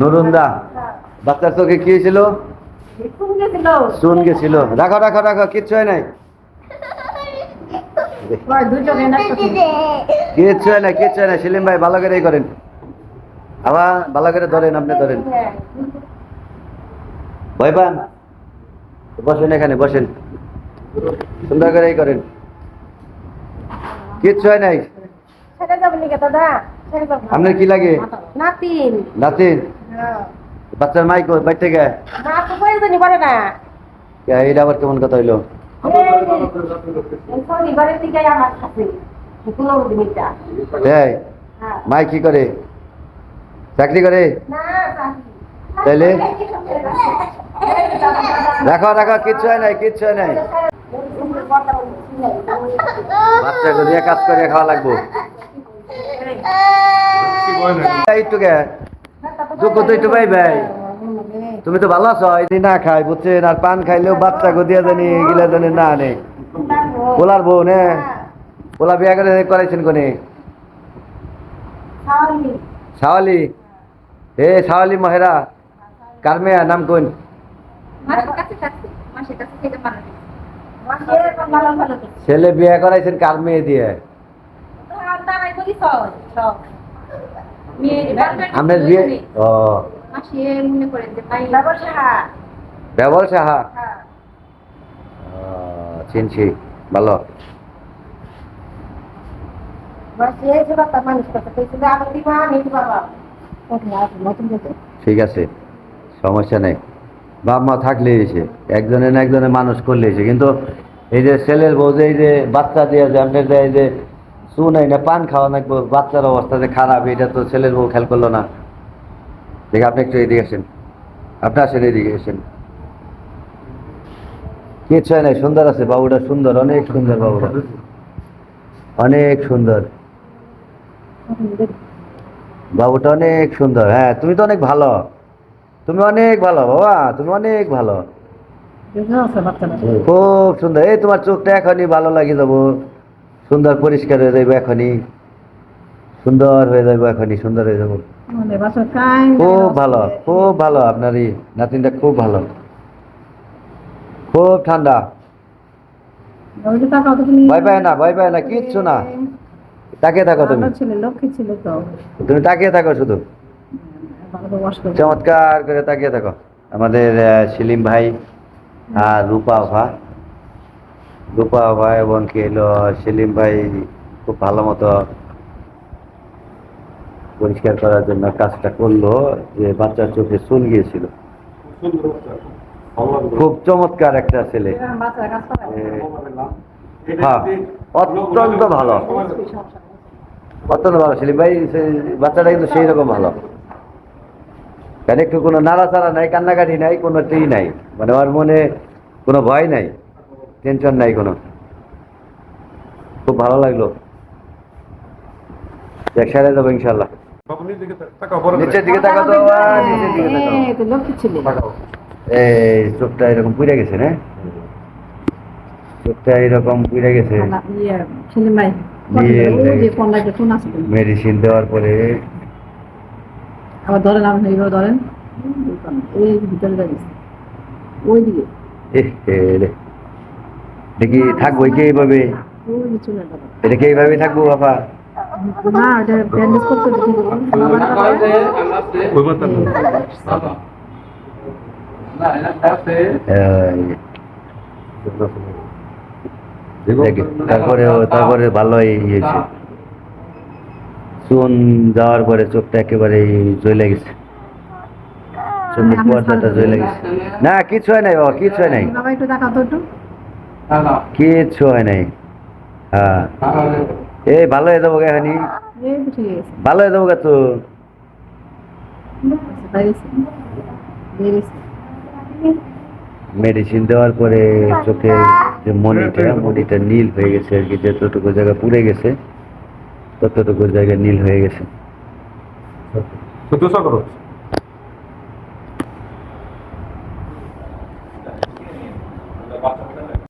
নুরুন্দা, বাচ্চার চোখে কি হয়েছিল? চুন গেছিল। রাখো রাখো রাখো, কিচ্ছু নাই। কিচ্ছু হয় না কিচ্ছু হয় না সেলিম ভাই, ভালো করেই করেন। আবার ভালো করে ধরেন, আপনি ধরেন। ভয় পান? বসেন এখানে, বসেন। সুন্দর করেই করেন। কিচ্ছু হয় নাই। আপনার কি লাগে? নাতিন। নাতিন? বাচ্চার মাইক বাইর থেকে? মা তো প্রয়োজনই করে না। এটা আবার কেমন কথা হইল? দিনটা। এই মাই কি করে? চাকরি করে? তাইলে? রাখো রাখো কিচ্ছু হয় নাই কিচ্ছু হয় নাই। বাচ্চা দিয়ে কাজ করে খাওয়া লাগবো। তুমি তো ভালো আছো এটি না খাই বুঝছেন, আর পান খাইলেও বাচ্চা গদিয়া জানি এগুলা জানি না নে। পোলার বউ নে। পোলা বিয়া করে করাইছেন কোনে? শাওয়ালি এ শাওয়ালি মহেরা। কার মেয়া, নাম কোন? ছেলে বিয়া করাইছেন কার মেয়ে দিয়ে? আপনার বিয়ে ও। ব্যবল সাহা। ও, চিনছি। ভালো। ঠিক আছে। সমস্যা নেই। বাপ মা থাকলে এসে একজনে না একজনে মানুষ করলে এসে কিন্তু এই যে ছেলের বউ যে এই যে বাচ্চা দিয়ে যে আপনার যে শুনাই না পান খাওয়া না বাচ্চার অবস্থা যে খারাপ এটা তো ছেলের বউ খেয়াল করল না। দেখে আপনি একটু এদিকে আসেন। আপনি আসেন এদিকে আসেন। কিচ্ছু নাই সুন্দর আছে বাবুটা সুন্দর অনেক সুন্দর বাবুটা। অনেক সুন্দর। বাবুটা অনেক সুন্দর হ্যাঁ তুমি তো অনেক ভালো। তুমি অনেক ভালো বাবা তুমি অনেক ভালো। খুব সুন্দর। এই তোমার চোখটা এখনই ভালো লাগে যাব সুন্দর পরিষ্কার হয়ে যাব এখনই। সুন্দর হয়ে যাব এখনই সুন্দর হয়ে যাব। খুব ভালো খুব ভালো আপনার এই নাতিনটা খুব ভালো। খুব ঠান্ডা। ভয় পায় না ভয় পায় না কিচ্ছু না। তাকিয়ে থাকো তুমি। তুমি তাকিয়ে থাকো শুধু। চমৎকার করে তাকিয়ে থাকো। আমাদের সেলিম ভাই আর রূপা ভা রূপা ভা এবং কি হলো সেলিম ভাই খুব ভালো মতো পরিষ্কার করার জন্য কাজটা করল যে বাচ্চার চোখে চুল গিয়েছিল। খুব চমৎকার একটা ছেলে। হ্যাঁ অত্যন্ত ভালো। অত্যন্ত ভালো। সেলিম ভাই বাচ্চাটা কিন্তু সেই রকম ভালো। কারণ একটু কোনো নাড়াচাড়া নাই, কান্নাকাটি নাই, কোনো টি নাই। মানে আমার মনে কোনো ভয় নাই। টেনশন নাই কোনো। খুব ভালো লাগল। এক সারে যাব ইনশাল্লাহ। নিচের দিকে তাকাও তো নিচের দিকে তাকাও। এই তো লক্ষ্মী ছিল। এই চোখটা এরকম পুড়ে গেছে না? চোখটা এরকম পুড়ে গেছে। ইয়ে ছেলে ভাই বিয়ে ওই যে কোন লাইটে ফোন আছে মেডিসিন দেওয়ার পরে আবার ধরেন আপনি এইভাবে ধরেন এই ভিতরে ওই দিকে দেখি থাকব কি এইভাবে। এটা কি এইভাবে থাকব বাবা? তারপরে তারপরে ভালো ইয়েছে চুন যাওয়ার পরে চোখটা একেবারে জ্বলে গেছে। চোখের পর্দাটা জ্বলে গেছে। না কিছু হয় নাই বাবা কিছু হয় নাই। বাবা একটু একটু। কিচ্ছু হয় নাই। হ্যাঁ। এই ভালো হয়ে যাব এখানি ভালো হয়ে যাব গা তো। মেডিসিন দেওয়ার পরে চোখে যে মনিটা মনিটা নীল হয়ে গেছে আর কি যতটুকু জায়গা পুড়ে গেছে ততটুকু জায়গা নীল হয়ে গেছে।